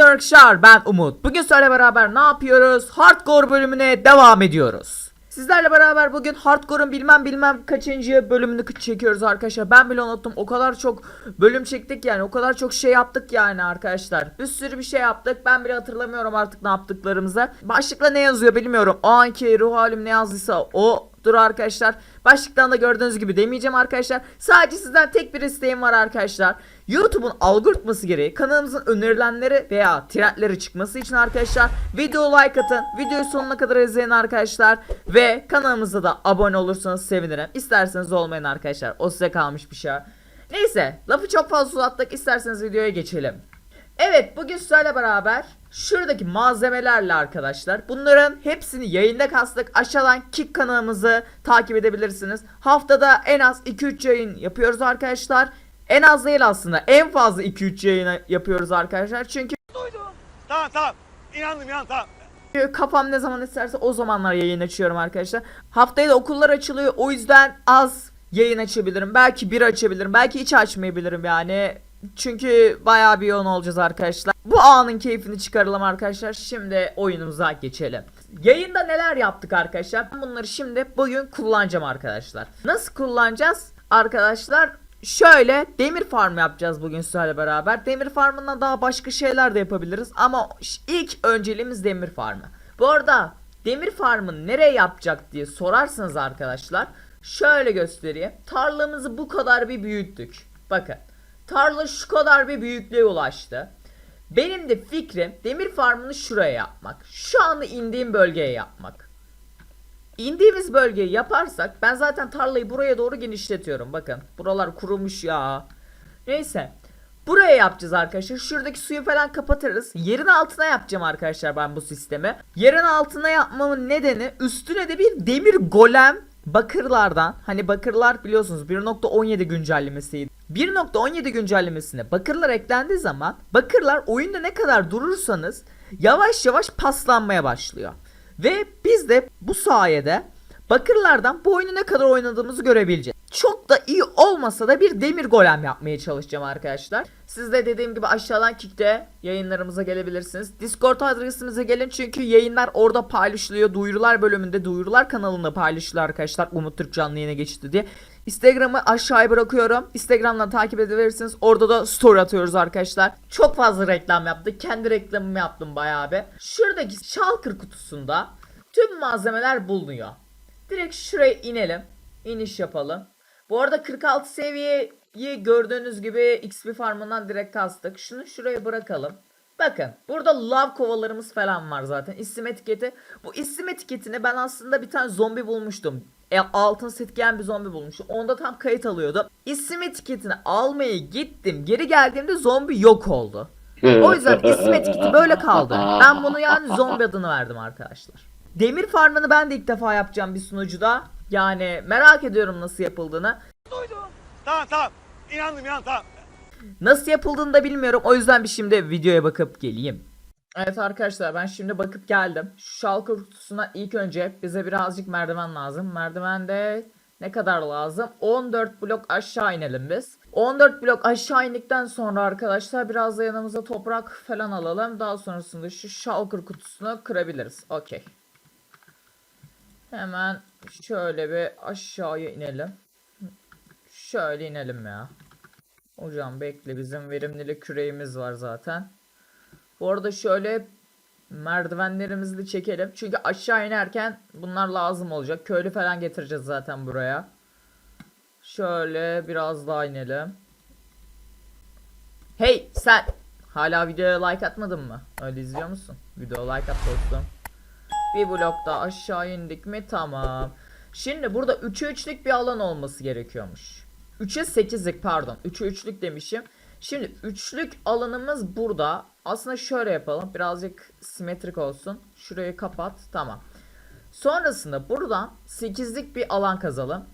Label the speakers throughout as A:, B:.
A: Hepinize arkadaşlar ben Umut. Bugün sizlerle beraber ne yapıyoruz? Hardcore bölümüne devam ediyoruz. Sizlerle beraber bugün Hardcore'un bilmem bilmem kaçıncı bölümünü çekiyoruz arkadaşlar. Ben bile unuttum. O kadar çok bölüm çektik yani. O kadar çok şey yaptık yani arkadaşlar. Bir sürü bir şey yaptık. Ben bile hatırlamıyorum artık ne yaptıklarımızı. Başlıkla ne yazıyor bilmiyorum. O anki ruh halim ne yazdıysa o Dur arkadaşlar. Başlıktan da gördüğünüz gibi demeyeceğim arkadaşlar. Sadece sizden tek bir isteğim var arkadaşlar. YouTube'un algoritması gereği kanalımızın önerilenleri veya trendleri çıkması için arkadaşlar video like atın. Videoyu sonuna kadar izleyin arkadaşlar. Ve kanalımıza da abone olursanız sevinirim. İsterseniz olmayın arkadaşlar. O size kalmış bir şey. Neyse lafı çok fazla uzattık. İsterseniz videoya geçelim. Evet bugün sizlerle beraber şuradaki malzemelerle arkadaşlar bunların hepsini yayında kastık. Aşağıdan Kick kanalımızı takip edebilirsiniz. Haftada en az 2-3 yayın yapıyoruz arkadaşlar. En az değil aslında en fazla 2-3 yayın yapıyoruz arkadaşlar. Çünkü
B: Tamam tamam. İnandım inan tamam.
A: kafam ne zaman isterse o zamanlar yayın açıyorum arkadaşlar. Haftaya da okullar açılıyor o yüzden az yayın açabilirim. Belki bir açabilirim. Belki hiç açmayabilirim yani. Çünkü bayağı bir yoğun olacağız arkadaşlar. Bu anın keyfini çıkaralım arkadaşlar. Şimdi oyunumuza geçelim. Yayında neler yaptık arkadaşlar? Ben bunları şimdi bugün kullanacağım arkadaşlar. Nasıl kullanacağız? Arkadaşlar şöyle demir farm yapacağız bugün sizlerle beraber. Demir farmından daha başka şeyler de yapabiliriz. Ama ilk önceliğimiz demir farmı. Bu arada demir farmı nereye yapacak diye sorarsanız arkadaşlar. Şöyle göstereyim. Tarlamızı bu kadar bir büyüttük. Bakın. Tarla şu kadar bir büyüklüğe ulaştı. Benim de fikrim demir farmını şuraya yapmak. Şu anda indiğim bölgeye yapmak. İndiğimiz bölgeyi yaparsak ben zaten tarlayı buraya doğru genişletiyorum. Bakın buralar kurumuş ya. Neyse. Buraya yapacağız arkadaşlar. Şuradaki suyu falan kapatırız. Yerin altına yapacağım arkadaşlar ben bu sistemi. Yerin altına yapmamın nedeni üstüne de bir demir golem bakırlardan hani bakırlar biliyorsunuz 1.17 güncellemesiydi. 1.17 güncellemesine bakırlar eklendiği zaman bakırlar oyunda ne kadar durursanız yavaş yavaş paslanmaya başlıyor. Ve biz de bu sayede bakırlardan bu oyunu ne kadar oynadığımızı görebileceğiz. Çok da iyi olmasa da bir demir golem yapmaya çalışacağım arkadaşlar. Siz de dediğim gibi aşağıdan Kick'te yayınlarımıza gelebilirsiniz. Discord adresimize gelin çünkü yayınlar orada paylaşılıyor. Duyurular bölümünde duyurular kanalında paylaşılıyor arkadaşlar. Umut Türk canlı yayına geçti diye. Instagram'ı aşağıya bırakıyorum. Instagram'dan takip edebilirsiniz. Orada da story atıyoruz arkadaşlar. Çok fazla reklam yaptık. Kendi reklamımı yaptım bayağı bir. Şuradaki şalkır kutusunda tüm malzemeler bulunuyor. Direkt şuraya inelim. İniş yapalım. Bu arada 46 seviyeyi gördüğünüz gibi XP farmından direkt kastık. Şunu şuraya bırakalım. Bakın burada lav kovalarımız falan var zaten. İsim etiketi. Bu isim etiketini ben aslında bir tane zombi bulmuştum. E, altın set giyen bir zombi bulmuştum. Onda tam kayıt alıyordu. İsim etiketini almaya gittim. Geri geldiğimde zombi yok oldu. O yüzden isim etiketi böyle kaldı. Ben bunu yani zombi adını verdim arkadaşlar. Demir farmını ben de ilk defa yapacağım bir sunucuda. Yani merak ediyorum nasıl yapıldığını.
B: Tamam tamam. İnandım inan tamam.
A: Nasıl yapıldığını da bilmiyorum. O yüzden bir şimdi videoya bakıp geleyim. Evet arkadaşlar ben şimdi bakıp geldim. Şu şalkır kutusuna ilk önce bize birazcık merdiven lazım. Merdivende ne kadar lazım? 14 blok aşağı inelim biz. 14 blok aşağı indikten sonra arkadaşlar biraz da yanımıza toprak falan alalım. Daha sonrasında şu şalkır kutusunu kırabiliriz. Okey. Hemen şöyle bir aşağıya inelim. Şöyle inelim ya. Hocam bekle bizim verimlilik küreğimiz var zaten. Bu arada şöyle merdivenlerimizi de çekelim. Çünkü aşağı inerken bunlar lazım olacak. Köylü falan getireceğiz zaten buraya. Şöyle biraz daha inelim. Hey sen hala videoya like atmadın mı? Öyle izliyor musun? Video like at dostum. Bir blok daha aşağı indik mi? Tamam. Şimdi burada 3'e 3'lük bir alan olması gerekiyormuş. 3'e 8'lik pardon. 3'e 3'lük demişim. Şimdi üçlük alanımız burada. Aslında şöyle yapalım. Birazcık simetrik olsun. Şurayı kapat. Tamam. Sonrasında buradan 8'lik bir alan kazalım.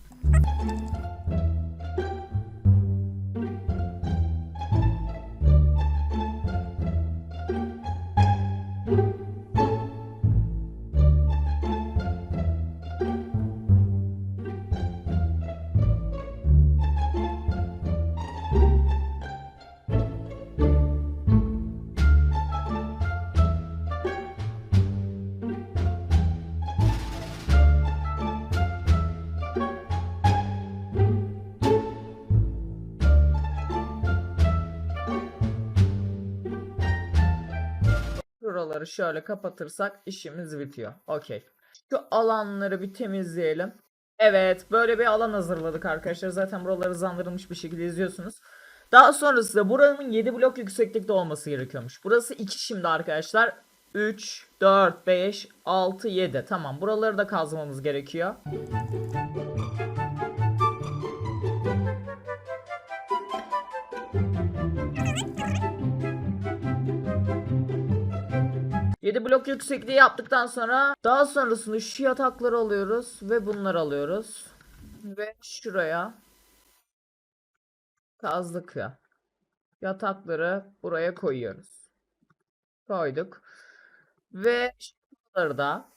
A: Şuraları şöyle kapatırsak işimiz bitiyor. Okey. Şu alanları bir temizleyelim. Evet böyle bir alan hazırladık arkadaşlar. Zaten buraları hızlandırılmış bir şekilde izliyorsunuz. Daha sonrasında buranın 7 blok yükseklikte olması gerekiyormuş. Burası 2 şimdi arkadaşlar. 3, 4, 5, 6, 7. Tamam buraları da kazmamız gerekiyor. Yedi blok yüksekliği yaptıktan sonra daha sonrasında şu yatakları alıyoruz ve bunları alıyoruz. Ve şuraya kazdık ya. Yatakları buraya koyuyoruz. Koyduk. Ve şuraları da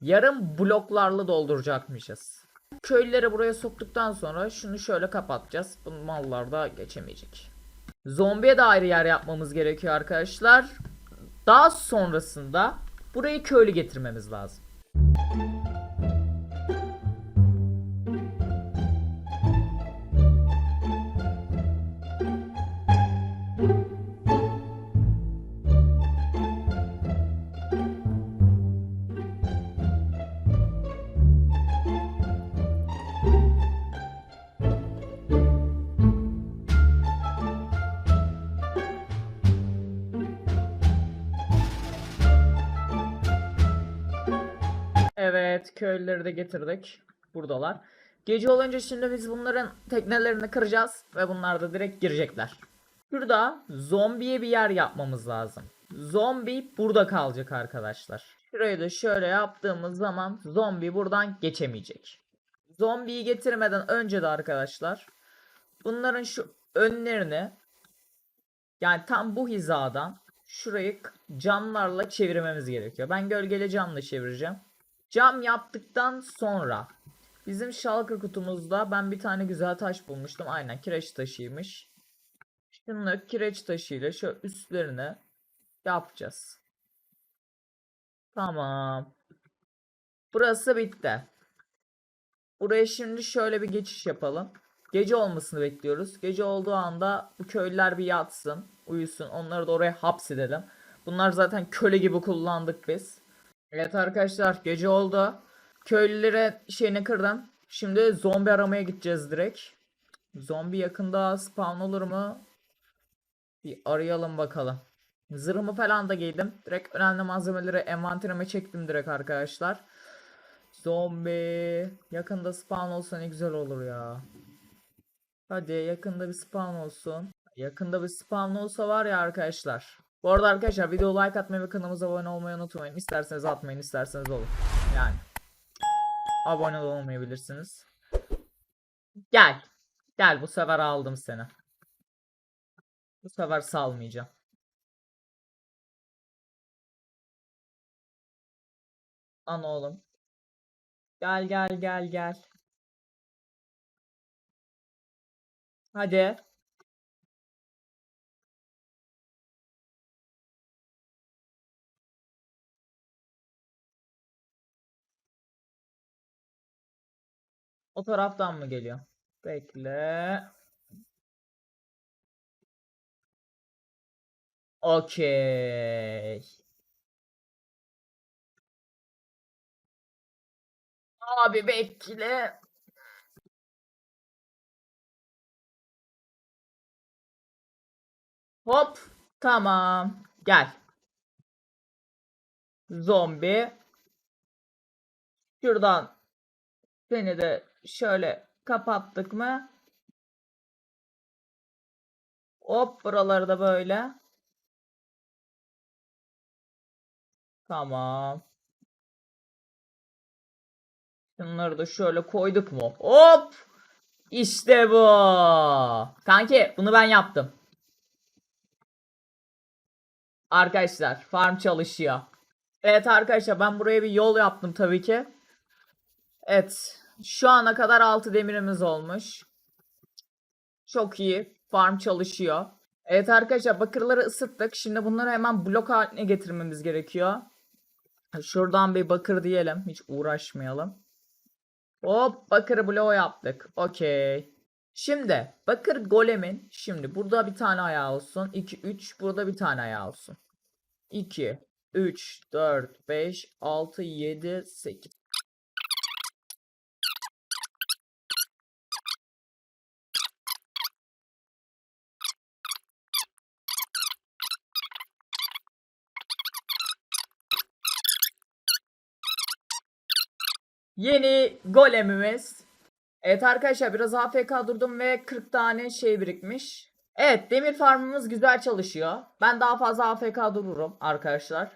A: yarım bloklarla dolduracakmışız. Köylüleri buraya soktuktan sonra şunu şöyle kapatacağız. Bu mallar da geçemeyecek. Zombiye de ayrı yer yapmamız gerekiyor arkadaşlar. Daha sonrasında burayı köylü getirmemiz lazım. Evet, köylüleri de getirdik. Buradalar. Gece olunca şimdi biz bunların teknelerini kıracağız ve bunlar da direkt girecekler. Şurada zombiye bir yer yapmamız lazım. Zombi burada kalacak arkadaşlar. Şurayı da şöyle yaptığımız zaman zombi buradan geçemeyecek. Zombiyi getirmeden önce de arkadaşlar bunların şu önlerini yani tam bu hizadan şurayı camlarla çevirmemiz gerekiyor. Ben gölgeli camla çevireceğim. Cam yaptıktan sonra bizim şalkır kutumuzda ben bir tane güzel taş bulmuştum. Aynen kireç taşıymış. Şunu kireç taşıyla şu üstlerine yapacağız. Tamam. Burası bitti. Buraya şimdi şöyle bir geçiş yapalım. Gece olmasını bekliyoruz. Gece olduğu anda bu köylüler bir yatsın, uyusun. Onları da oraya hapsedelim. Bunlar zaten köle gibi kullandık biz. Evet arkadaşlar gece oldu. Köylülere şeyini kırdım. Şimdi zombi aramaya gideceğiz direkt. Zombi yakında spawn olur mu? Bir arayalım bakalım. Zırhımı falan da giydim. Direkt önemli malzemeleri envanterime çektim direkt arkadaşlar. Zombi. Yakında spawn olsa ne güzel olur ya. Hadi yakında bir spawn olsun. Yakında bir spawn olsa var ya arkadaşlar. Bu arada arkadaşlar video like atmayı ve kanalımıza abone olmayı unutmayın. İsterseniz atmayın isterseniz olun. Yani. Abone olmayabilirsiniz. Gel. Gel bu sefer aldım seni. Bu sefer salmayacağım. An oğlum. Gel gel gel gel. Hadi. O taraftan mı geliyor? Bekle. Okey. Abi bekle. Hop. Tamam. Gel. Zombi. Şuradan seni de şöyle kapattık mı? Hop buraları da böyle. Tamam. Bunları da şöyle koyduk mu? Hop! İşte bu. Kanki bunu ben yaptım. Arkadaşlar farm çalışıyor. Evet arkadaşlar ben buraya bir yol yaptım tabii ki. Evet. Şu ana kadar 6 demirimiz olmuş. Çok iyi. Farm çalışıyor. Evet arkadaşlar bakırları ısıttık. Şimdi bunları hemen blok haline getirmemiz gerekiyor. Şuradan bir bakır diyelim. Hiç uğraşmayalım. Hop bakır bloğu yaptık. Okey. Şimdi bakır golemin şimdi burada bir tane ayağı olsun. 2 3 burada bir tane ayağı olsun. 2, 3, 4, 5, 6, 7, 8. Yeni golemimiz. Evet arkadaşlar biraz AFK durdum ve 40 tane şey birikmiş. Evet demir farmımız güzel çalışıyor. Ben daha fazla AFK dururum arkadaşlar.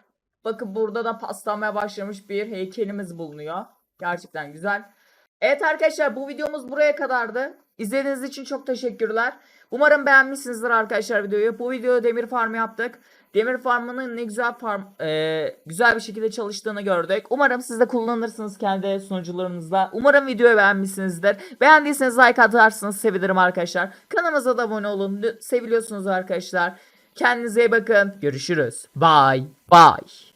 A: Bakın burada da paslanmaya başlamış bir heykelimiz bulunuyor. Gerçekten güzel. Evet arkadaşlar bu videomuz buraya kadardı. İzlediğiniz için çok teşekkürler. Umarım beğenmişsinizdir arkadaşlar videoyu. Bu videoda demir farmı yaptık. Demir farmının ne güzel farm eee, güzel bir şekilde çalıştığını gördük. Umarım siz de kullanırsınız kendi sunucularınızda. Umarım videoyu beğenmişsinizdir. Beğendiyseniz like atarsınız sevinirim arkadaşlar. Kanalımıza da abone olun. Seviliyorsunuz arkadaşlar. Kendinize iyi bakın. Görüşürüz. Bye. Bye.